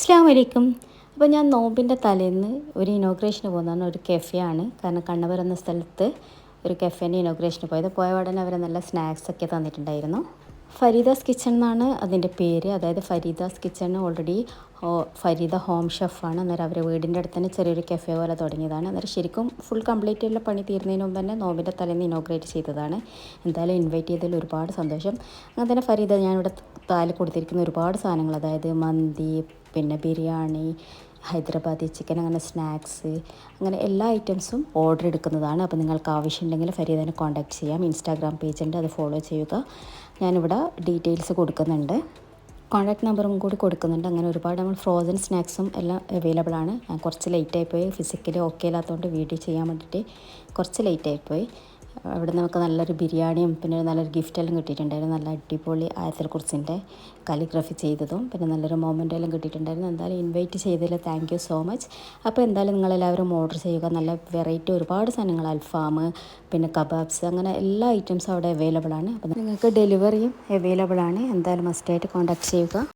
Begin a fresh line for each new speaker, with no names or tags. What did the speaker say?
അസ്സാം വലൈക്കും അപ്പോൾ ഞാൻ നോമ്പിന്റെ തലേന്ന് ഒരു ഇനോഗ്രേഷന് പോകുന്നതാണ് ഒരു കെഫെയാണ് കാരണം കണ്ണവർ എന്ന സ്ഥലത്ത് ഒരു കെഫേന്റെ ഇനോഗ്രേഷന് പോയത്. പോയ ഉടനെ അവർ നല്ല സ്നാക്സ് ഒക്കെ തന്നിട്ടുണ്ടായിരുന്നു. ഫരീദാസ് കിച്ചൺ എന്നാണ് അതിന്റെ പേര്. അതായത് Farida's kitchen already Farida home ഷെഫാണ് അന്നേരം അവരെ വീടിന്റെ അടുത്ത് തന്നെ ചെറിയൊരു കെഫേ പോലെ തുടങ്ങിയതാണ്. അന്നേരം ശരിക്കും ഫുൾ കംപ്ലീറ്റ് ഉള്ള പണി തീരുന്നതിന് മുമ്പ് തന്നെ നോമ്പിന്റെ തലേന്ന് ഇനോഗ്രേറ്റ് ചെയ്തതാണ്. എന്തായാലും ഇൻവൈറ്റ് ചെയ്തതിൽ ഒരുപാട് സന്തോഷം. അങ്ങനെ തന്നെ ഫരീദ ഞാനിവിടെ താൽ കൊടുത്തിരിക്കുന്ന ഒരുപാട് സാധനങ്ങൾ അതായത് മന്തി പിന്നെ ബിരിയാണി ഹൈദരാബാദി ചിക്കൻ അങ്ങനെ സ്നാക്സ് അങ്ങനെ എല്ലാ ഐറ്റംസും ഓർഡർ എടുക്കുന്നതാണ്. അപ്പോൾ നിങ്ങൾക്ക് ആവശ്യമുണ്ടെങ്കിൽ ഫരീദനെ കോൺടാക്ട് ചെയ്യാം. ഇൻസ്റ്റാഗ്രാം പേജ് ഉണ്ട് അത് ഫോളോ ചെയ്യുക. ഞാനിവിടെ ഡീറ്റെയിൽസ് കൊടുക്കുന്നുണ്ട്. കോൺടാക്ട് നമ്പറും കൂടി കൊടുക്കുന്നുണ്ട്. അങ്ങനെ ഒരുപാട് നമ്മൾ ഫ്രോസൺ സ്നാക്സും എല്ലാം അവൈലബിൾ ആണ്. ഞാൻ കുറച്ച് ലേറ്റ് ആയിപ്പോയി ഫിസിക്കലി ഓക്കെ ഇല്ലാത്തതുകൊണ്ട് വീഡിയോ ചെയ്യാൻ വേണ്ടിയിട്ട് കുറച്ച് ലേറ്റ് ആയിപ്പോയി അവിടെ നമുക്ക് നല്ലൊരു ബിരിയാണിയും പിന്നെ നല്ലൊരു ഗിഫ്റ്റെല്ലാം കിട്ടിയിട്ടുണ്ടായിരുന്നു. നല്ല അടിപൊളി ആയത്തിൽ കുറിച്ചിന്റെ കാലിഗ്രഫി ചെയ്തതും പിന്നെ നല്ലൊരു മൊമെന്റ് എല്ലാം കിട്ടിയിട്ടുണ്ടായിരുന്നു. എന്തായാലും ഇൻവൈറ്റ് ചെയ്തതിൽ താങ്ക് യു സോ മച്ച് അപ്പോൾ എന്തായാലും നിങ്ങളെല്ലാവരും ഓർഡർ ചെയ്യുക. നല്ല വെറൈറ്റി ഒരുപാട് സാധനങ്ങൾ അൽഫാം പിന്നെ കബാബ്സ് അങ്ങനെ എല്ലാ ഐറ്റംസും അവിടെ അവൈലബിൾ ആണ്. അപ്പോൾ നിങ്ങൾക്ക് ഡെലിവറിയും അവൈലബിൾ ആണ്. എന്തായാലും മസ്റ്റായിട്ട് കോൺടാക്ട് ചെയ്യുക.